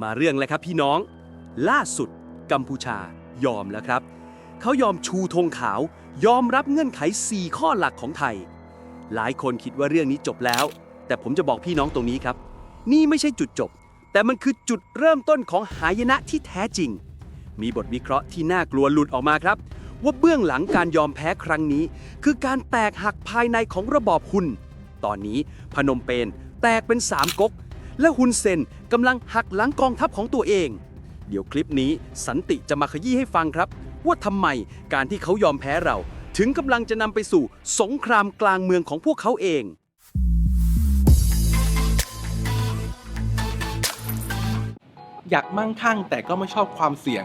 มาเรื่องเลยครับพี่น้อง ล่าสุด กัมพูชายอมแล้วครับ เขายอมชูธงขาวยอมรับเงื่อนไข 4 ข้อหลักของไทย หลายคนคิดว่าเรื่องนี้จบแล้ว แต่ผมจะบอกพี่น้องตรงนี้ครับ นี่ไม่ใช่จุดจบ แต่มันคือจุดเริ่มต้นของหายนะที่แท้จริง มีบทวิเคราะห์ที่น่ากลัวหลุดออกมาครับ ว่าเบื้องหลังการยอมแพ้ครั้งนี้ คือการแตกหักภายในของระบอบฮุนตอนนี้พนมเปญแตกเป็นสามก๊กและฮุนเซน กำลังหักหลังกองทัพของตัวเอง เดี๋ยวคลิปนี้สันติจะมาขยี้ให้ฟังครับ ว่าทำไมการที่เขายอมแพ้เรา ถึงกำลังจะนำไปสู่สงครามกลางเมืองของพวกเขาเองอยากมั่งคั่งแต่ก็ไม่ชอบความเสี่ยง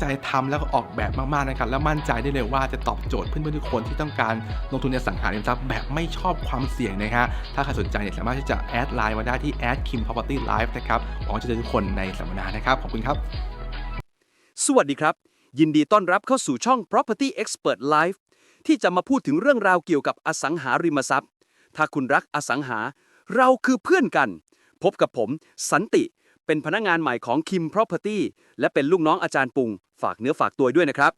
ใจทำแล้วก็ออกแบบมากๆนะครับแล้วมั่นใจได้เลยว่าจะตอบโจทย์เพื่อนๆทุกคนที่ต้องการลงทุนในอสังหาริมทรัพย์แบบไม่ชอบความเสี่ยงนะฮะถ้าใครสนใจเนี่ยสามารถที่จะแอดไลน์มาได้ที่ a d kim property live นะครับหวังว่าจะเจอทุกคนในสัมมนานะครับขอบคุณครับ สวัสดีครับ ยินดีต้อนรับเข้าสู่ช่อง Property Expert Live ที่จะมาพูดถึงเรื่องราวเกี่ยวกับอสังหาริมทรัพย์ ถ้าคุณรักอสังหา เราคือเพื่อนกัน พบกับผม สันติ เป็นพนักงานใหม่ของ Kim Property และเป็นลูกน้องอาจารย์ปุง ฝากเนื้อฝากตัวด้วยนะครับ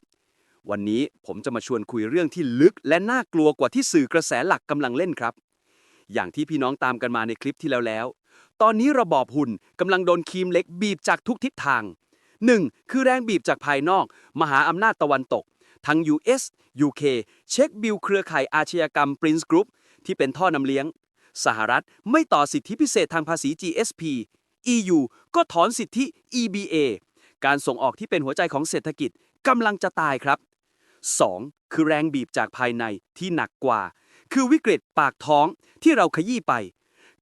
วันนี้ผมจะมาชวนคุยเรื่องที่ลึกและน่ากลัวกว่าที่สื่อกระแสหลักกำลังเล่นครับ อย่างที่พี่น้องตามกันมาในคลิปที่แล้วแล้ว ตอนนี้ระบอบหุ่นกำลังโดนคีมเล็กบีบจากทุกทิศทาง 1. คือแรงบีบจากภายนอก มหาอำนาจตะวันตก ทั้ง US UK เช็คบิลเครือข่ายอาชญากรรม Prince Group ที่เป็นท่อนำเลี้ยง สหรัฐไม่ต่อสิทธิพิเศษทางภาษี GSP EU ก็ถอนสิทธิ EBA การส่งออกที่เป็นหัวใจของเศรษฐกิจกำลังจะตายครับ 2. คือแรงบีบจากภายในที่หนักกว่า คือวิกฤตปากท้องที่เราขยี้ไป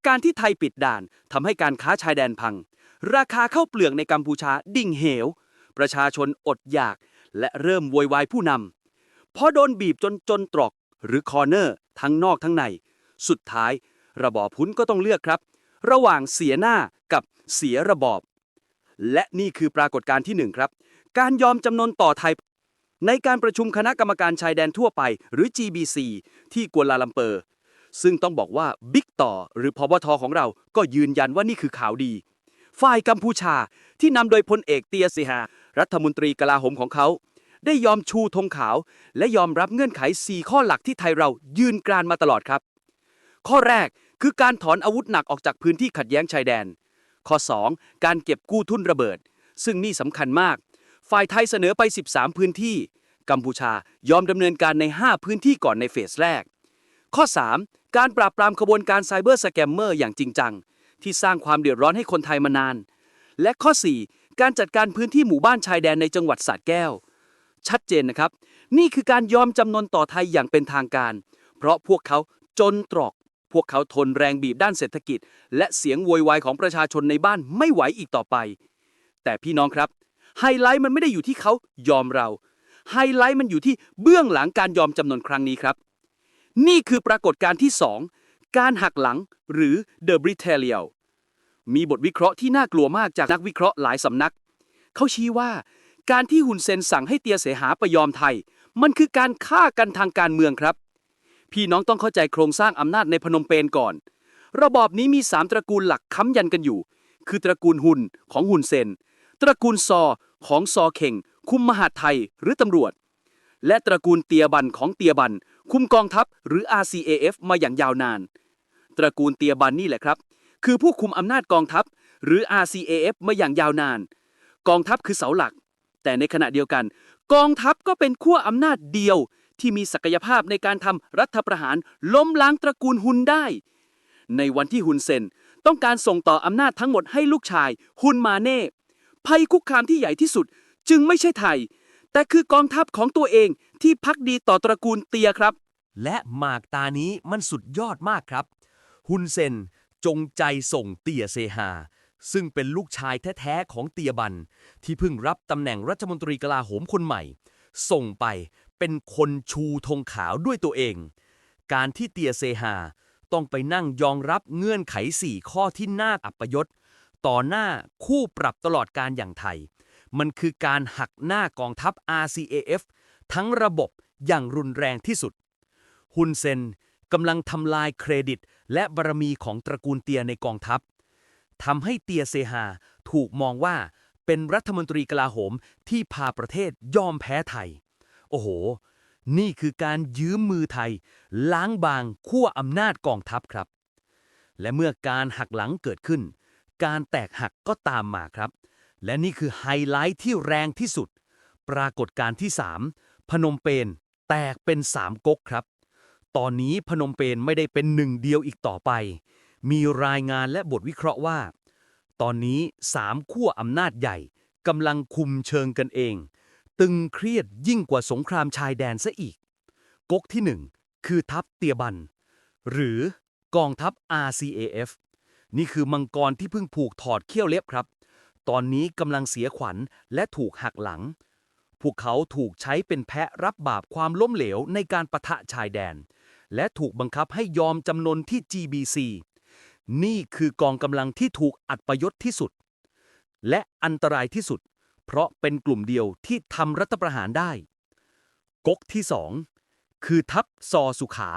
การที่ไทยปิดด่านทำให้การค้าชายแดนพัง ราคาข้าวเปลือกในกัมพูชาดิ่งเหว ประชาชนอดอยาก และเริ่มโวยวายผู้นำพอโดนบีบจนจนตรอกหรือคอร์เนอร์ทั้งนอกทั้งใน สุดท้าย ระบอบพุ้นก็ต้องเลือกครับ ระหว่างเสียหน้ากับเสียระบอบ และนี่คือปรากฏการณ์ที่หนึ่งครับ การยอมจำนนต่อไทย ในการประชุมคณะกรรมการชายแดนทั่วไป หรือ GBC ที่กัวลาลัมเปอร์ ซึ่งต้องบอกว่าบิ๊กต่อ หรือพบทของเราก็ยืนยันว่านี่คือข่าวดี ฝ่ายกัมพูชาที่นำโดยพลเอกเตียสิฮารัฐมนตรีกลาโหมของเขาได้ยอมชูธงขาว และยอมรับเงื่อนไข 4 ข้อหลักที่ไทยเรายืนกรานมาตลอดครับ ข้อแรก คือการถอนอาวุธหนักออกจากพื้นที่ขัดแย้งชายแดน ข้อ 2 การเก็บกู้ทุนระเบิด ซึ่งนี่สำคัญมาก ฝ่ายไทยเสนอไป 13 พื้นที่ กัมพูชายอมดำเนินการใน 5 พื้นที่ก่อนในเฟสแรก ข้อ 3 การปราบปรามขบวนการไซเบอร์สแกมเมอร์อย่างจริงจัง ที่สร้างความเดือดร้อนให้คนไทยมานาน และข้อ 4 การจัดการพื้นที่หมู่บ้านชายแดนในจังหวัดสระแก้ว ชัดเจนนะครับ นี่คือการยอมจำนนต่อไทยอย่างเป็นทางการ เพราะพวกเขาจนตรอก พวกเขาทนแรงบีบด้านเศรษฐกิจ และเสียงโวยวายของประชาชนในบ้านไม่ไหวอีกต่อไป แต่พี่น้องครับ ไฮไลท์มันไม่ได้อยู่ที่เขายอมเรา ไฮไลท์มันอยู่ที่เบื้องหลังการยอมจำนนครั้งนี้ครับ นี่คือปรากฏการณ์ที่ 2 การหักหลังหรือ The b r i t a l i a l มีบทวิเคราะห์ที่น่ากลัวมากจากนักวิเคราะห์หลายสำนัก เขาชี้ว่า การที่หุนเซนสั่งให้เตียเสหาไปยอมไทย มันคือการฆ่ากันทางการเมืองครับ พี่น้องต้องเข้าใจโครงสร้างอำนาจในพนมเปญก่อน ระบอบนี้มี3ตระกูลหลักค้ำยันกันอยู่ คือตระกูลหุนของหุนเซน ตระกูลซอของซอเข่ง คุมมหาไทยหรือตำรวจ และตระกูลเตียบันของเตียบัน คุมกองทัพหรือ RCAF มาอย่างยาวนาน ตระกูลเตียบันนี่แหละครับ คือผู้คุมอำนาจกองทัพหรือ RCAF มาอย่างยาวนาน กองทัพคือเสาหลัก แต่ในขณะเดียวกัน กองทัพก็เป็นขั้วอำนาจเดียว ที่มีศักยภาพในการทำรัฐประหารล้มล้างตระกูลฮุนได้ ในวันที่ฮุนเซนต้องการส่งต่ออำนาจทั้งหมดให้ลูกชายฮุนมาเน่ภัยคุกคามที่ใหญ่ที่สุดจึงไม่ใช่ไทย แต่คือกองทัพของตัวเองที่พักดีต่อตระกูลเตียครับ และหมากตานี้มันสุดยอดมากครับฮุนเซนจงใจส่งเตียเซฮาซึ่งเป็นลูกชายแท้ๆของเตียบัน ที่เพิ่งรับตำแหน่งรัฐมนตรีกลาโหมคนใหม่ ส่งไป เป็นคนชูธงขาวด้วยตัวเอง การที่เตียเซฮาต้องไปนั่งยอมรับเงื่อนไขสี่ข้อที่น่าอัปยศ ต่อหน้าคู่ปรับตลอดการอย่างไทย มันคือการหักหน้ากองทัพ RCAF ทั้งระบบอย่างรุนแรงที่สุด ฮุนเซนกำลังทำลายเครดิต และบารมีของตระกูลเตียในกองทัพทำให้เตียเซฮาถูกมองว่าเป็นรัฐมนตรีกลาโหมที่พาประเทศยอมแพ้ไทย โอ้โห นี่คือการยืมมือไทย ล้างบางขั้วอำนาจกองทัพครับ และเมื่อการหักหลังเกิดขึ้น การแตกหักก็ตามมาครับ และนี่คือไฮไลท์ที่แรงที่สุด ปรากฏการณ์ที่ 3 พนมเปญแตกเป็นสามก๊กครับ ตอนนี้พนมเปญไม่ได้เป็นหนึ่งเดียวอีกต่อไป มีรายงานและบทวิเคราะห์ว่า ตอนนี้สามขั้วอำนาจใหญ่กำลังคุมเชิงกันเอง ตึงเครียดยิ่งกว่าสงครามชายแดนซะอีก ก๊กที่หนึ่งคือทัพเตียบัน หรือกองทัพ RCAF นี่คือมังกรที่เพิ่งผูกถอดเขี้ยวเล็บครับ ตอนนี้กำลังเสียขวัญและถูกหักหลัง พวกเขาถูกใช้เป็นแพะรับบาปความล้มเหลวในการประทะชายแดน และถูกบังคับให้ยอมจำนนที่ GBC นี่คือกองกำลังที่ถูกอัดประยศที่สุด และอันตรายที่สุด เพราะเป็นกลุ่มเดียวที่ทำรัฐประหารได้ ก๊กที่สองคือทัพซอสุขา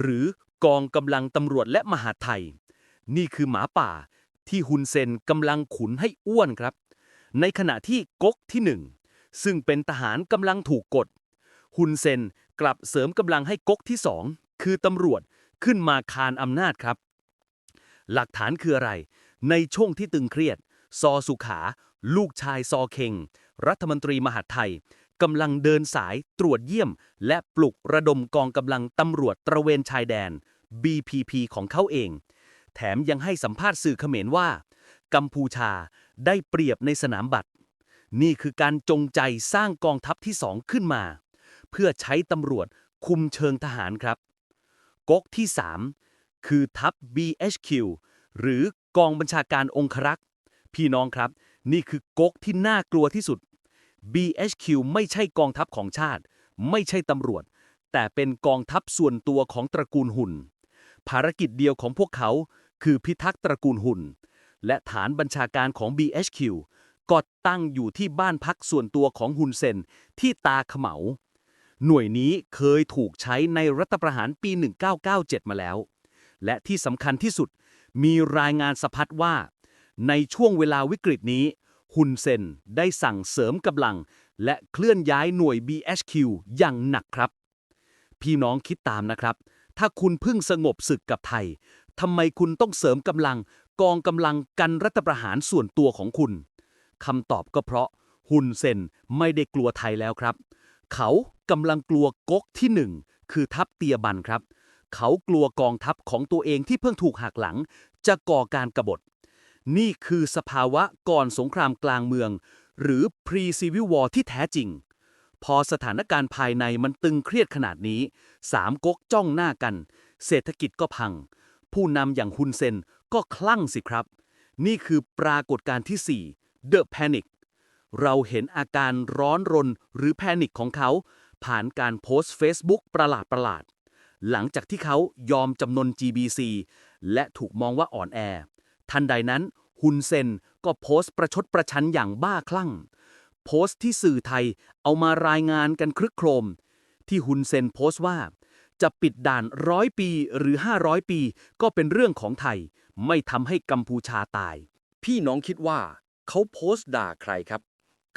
หรือกองกำลังตำรวจและมหาไทย นี่คือหมาป่าที่ฮุนเซนกำลังขุนให้อ้วนครับ ในขณะที่ก๊กที่หนึ่งซึ่งเป็นทหารกำลังถูกกดฮุนเซนกลับเสริมกำลังให้ก๊กที่สองคือตำรวจขึ้นมาคานอำนาจครับ หลักฐานคืออะไร ในช่วงที่ตึงเครียด ซอสุขา ลูกชายซอเคงรัฐมนตรีมหาดไทยกำลังเดินสายตรวจเยี่ยม และปลุกระดมกองกำลังตำรวจตระเวนชายแดน BPP ของเขาเอง แถมยังให้สัมภาษณ์สื่อเขมรว่า กัมพูชาได้เปรียบในสนามบัตรนี่คือการจงใจสร้างกองทัพที่สองขึ้นมา เพื่อใช้ตำรวจคุมเชิงทหารครับ ก๊กที่ 3 คือทัพ BHQ หรือกองบัญชาการองครักษ์ พี่น้องครับ นี่คือก๊กที่น่ากลัวที่สุด BHQ ไม่ใช่กองทัพของชาติ ไม่ใช่ตำรวจ แต่เป็นกองทัพส่วนตัวของตระกูลหุ่น ภารกิจเดียวของพวกเขา คือพิทักษ์ตระกูลหุ่น และฐานบัญชาการของ BHQ ก็ตั้งอยู่ที่บ้านพักส่วนตัวของฮุนเซนที่ตาเขมา หน่วยนี้เคยถูกใช้ในรัฐประหารปี 1997 มาแล้ว และที่สำคัญที่สุด มีรายงานสะพัดว่า ในช่วงเวลาวิกฤตนี้ ฮุนเซนได้สั่งเสริมกำลัง และเคลื่อนย้ายหน่วย BHQ อย่างหนักครับ พี่น้องคิดตามนะครับ ถ้าคุณเพิ่งสงบศึกกับไทยทำไมคุณต้องเสริมกำลัง กองกำลังกันรัฐประหารส่วนตัวของคุณคำตอบก็เพราะฮุนเซนไม่ได้กลัวไทยแล้วครับ เขากำลังกลัวก๊กที่หนึ่งคือทัพเตียบันครับ เขากลัวกองทัพของตัวเองที่เพิ่งถูกหักหลัง จะก่อการกบฏ นี่คือสภาวะก่อนสงครามกลางเมือง หรือ pre-civil war ที่แท้จริง พอสถานการณ์ภายในมันตึงเครียดขนาดนี้ สามก๊กจ้องหน้ากัน เศรษฐกิจก็พัง ผู้นำอย่างฮุนเซนก็คลั่งสิครับ นี่คือปรากฏการณ์ที่ 4 The Panic เราเห็นอาการร้อนรนหรือแพนิคของเขา ผ่านการโพสต์ Facebook ประหลาดประหลาด หลังจากที่เขายอมจำนน GBC และถูกมองว่าอ่อนแอ ทันใดนั้นฮุนเซนก็โพสต์ประชดประชันอย่างบ้าคลั่ง โพสต์ที่สื่อไทยเอามารายงานกันครึกโครม ที่ฮุนเซนโพสต์ว่า จะปิดด่านร้อยปีหรือ 500 ปี ก็เป็นเรื่องของไทย ไม่ทำให้กัมพูชาตาย พี่น้องคิดว่า เขาโพสต์ด่าใครครับ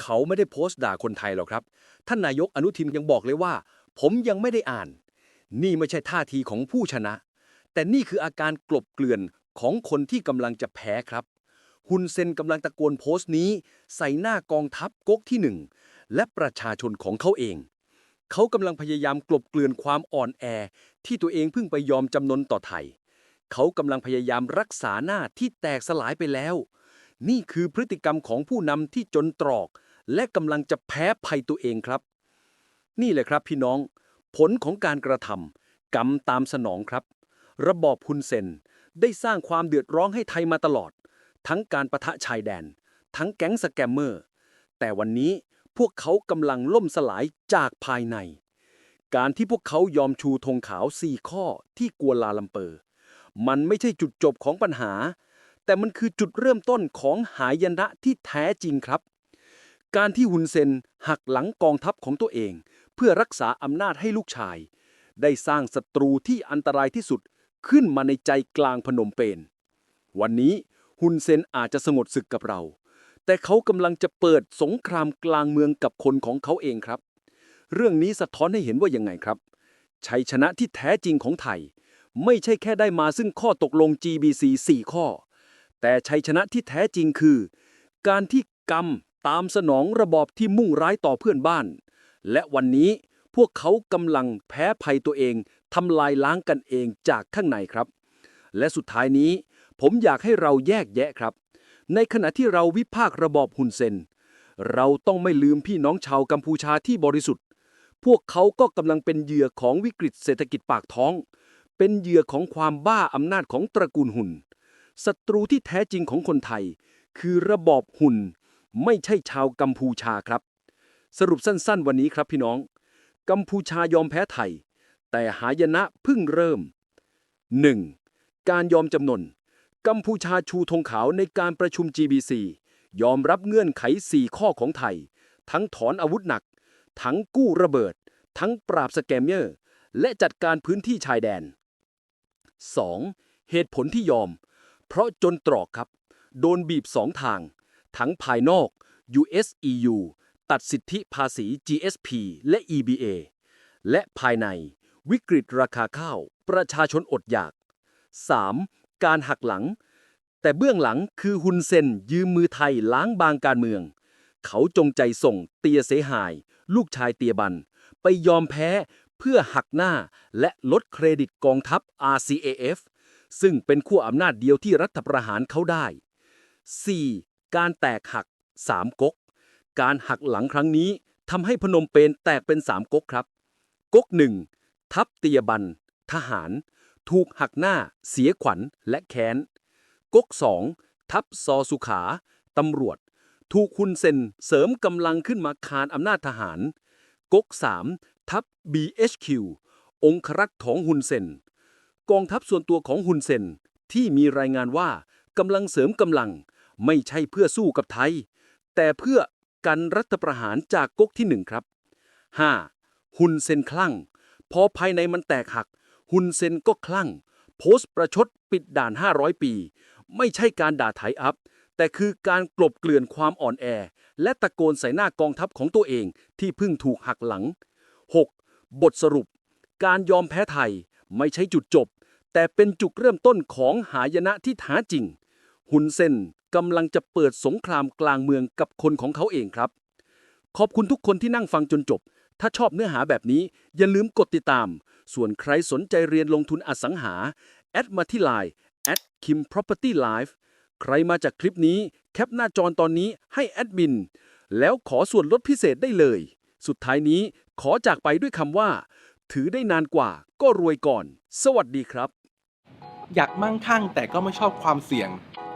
เขาไม่ได้โพสต์ด่าคนไทยหรอกครับ ท่านนายกอนุทินยังบอกเลยว่า ผมยังไม่ได้อ่าน นี่ไม่ใช่ท่าทีของผู้ชนะ แต่นี่คืออาการกลบเกลื่อน ของคนที่กำลังจะแพ้ครับ ฮุนเซนกำลังตะโกนโพสต์นี้ ใส่หน้ากองทัพก๊กที่หนึ่งและประชาชนของเขาเอง เขากำลังพยายามกลบเกลื่อนความอ่อนแอ ที่ตัวเองเพิ่งไปยอมจำนนต่อไทย เขากำลังพยายามรักษาหน้าที่แตกสลายไปแล้ว นี่คือพฤติกรรมของผู้นำที่จนตรอก และกำลังจะแพ้ภัยตัวเองครับ นี่แหละครับพี่น้อง ผลของการกระทำกรรมตามสนองครับ ระบอบฮุนเซน ได้สร้างความเดือดร้อนให้ไทยมาตลอด ทั้งการประทะชายแดน ทั้งแก๊งสแกมเมอร์ แต่วันนี้พวกเขากำลังล่มสลายจากภายใน การที่พวกเขายอมชูธงขาว4ข้อที่กัวลาลัมเปอร์ มันไม่ใช่จุดจบของปัญหา แต่มันคือจุดเริ่มต้นของหายนะที่แท้จริงครับ การที่ฮุนเซนหักหลังกองทัพของตัวเอง เพื่อรักษาอำนาจให้ลูกชาย ได้สร้างศัตรูที่อันตรายที่สุด ขึ้นมาในใจกลางพนมเปญวันนี้ฮุนเซนอาจจะสงบศึกกับเรา แต่เขากำลังจะเปิดสงครามกลางเมืองกับคนของเขาเองครับ เรื่องนี้สะท้อนให้เห็นว่ายังไงครับ ชัยชนะที่แท้จริงของไทย ไม่ใช่แค่ได้มาซึ่งข้อตกลง GBC 4 ข้อ แต่ชัยชนะที่แท้จริงคือ การที่กรรมตามสนองระบอบที่มุ่งร้ายต่อเพื่อนบ้าน และวันนี้พวกเขากำลังแพ้ภัยตัวเอง ทำลายล้างกันเองจากข้างในครับ และสุดท้ายนี้ ผมอยากให้เราแยกแยะครับ ในขณะที่เราวิพากษ์ระบอบฮุนเซน เราต้องไม่ลืมพี่น้องชาวกัมพูชาที่บริสุทธิ์ พวกเขาก็กำลังเป็นเหยื่อของวิกฤตเศรษฐกิจปากท้อง เป็นเหยื่อของความบ้าอำนาจของตระกูลหุ่นศัตรูที่แท้จริงของคนไทย คือระบอบหุ่น ไม่ใช่ชาวกัมพูชาครับ สรุปสั้นๆ วันนี้ครับพี่น้อง กัมพูชายอมแพ้ไทย แต่หายนะเพิ่งเริ่ม 1. การยอมจำนน กัมพูชาชูธงขาวในการประชุม GBC ยอมรับเงื่อนไข 4 ข้อของไทย ทั้งถอนอาวุธหนัก ทั้งกู้ระเบิด ทั้งปราบสแกมเมอร์ และจัดการพื้นที่ชายแดน 2. เหตุผลที่ยอม เพราะจนตรอกครับ โดนบีบสองทาง ทั้งภายนอก US EU ตัดสิทธิภาษี GSP และ EBA และภายใน วิกฤตราคาข้าว ประชาชนอดอยาก 3. การหักหลัง แต่เบื้องหลังคือฮุนเซนยืมมือไทยล้างบางการเมือง เขาจงใจส่งเตียเสหาย ลูกชายเตียบัน ไปยอมแพ้เพื่อหักหน้าและลดเครดิตกองทัพ RCAF ซึ่งเป็นขั้วอำนาจเดียวที่รัฐประหารเขาได้ 4. การแตกหัก3ก๊ก การหักหลังครั้งนี้ทำให้พนมเปญแตกเป็น3ก๊กครับ ก๊กหนึ่ง ทัพเตียบัน ทหาร ถูกหักหน้า เสียขวัญและแค้น ก๊กสอง ทัพซอสุขา ตำรวจ ถูกคุณเซนเสริมกำลังขึ้นมาคานอำนาจทหาร ก๊กสามทัพ BHQ องครักษ์ของฮุนเซน กองทัพส่วนตัวของฮุนเซนที่มีรายงานว่ากำลังเสริมกำลังไม่ใช่เพื่อสู้กับไทย แต่เพื่อกันรัฐประหารจากก๊กที่หนึ่งครับ 5. ฮุนเซนคลั่ง พอภายในมันแตกหัก ฮุนเซนก็คลั่ง โพสต์ประชดปิดด่าน 500 ปี ไม่ใช่การด่าไถอัพ แต่คือการกลบเกลื่อนความอ่อนแอ และตะโกนใส่หน้ากองทัพของตัวเองที่เพิ่งถูกหักหลัง 6. บทสรุป การยอมแพ้ไทยไม่ใช่จุดจบ แต่เป็นจุดเริ่มต้นของหายนะที่แท้จริง ฮุนเซนกำลังจะเปิดสงครามกลางเมืองกับคนของเขาเองครับ ขอบคุณทุกคนที่นั่งฟังจนจบ ถ้าชอบเนื้อหาแบบนี้อย่าลืมกดติดตาม ส่วนใครสนใจเรียนลงทุนอสังหา แอดมาที่ไลน์ at kim property live ใครมาจากคลิปนี้แคปหน้าจอตอนนี้ให้แอดมิน แล้วขอส่วนลดพิเศษได้เลย สุดท้ายนี้ขอจากไปด้วยคำว่า ถือได้นานกว่าก็รวยก่อน สวัสดีครับ อยากมั่งคั่งแต่ก็ไม่ชอบความเสี่ยง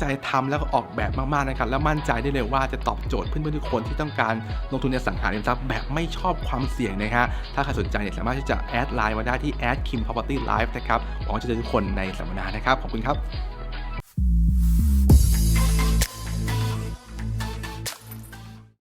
ใจทำแล้วก็ออกแบบมากๆนะครับ แล้วมั่นใจได้เลยว่าจะตอบโจทย์เพื่อนๆทุกคนที่ต้องการลงทุนในสังหาริมทรัพย์แบบไม่ชอบความเสี่ยงนะฮะถ้าใครสนใจเนี่ยสามารถที่จะแอดไลน์มาได้ที่ a d kim property live นะครับหวังว่าจะเจอทุกคนในสัมมนานะครับขอบคุณครับ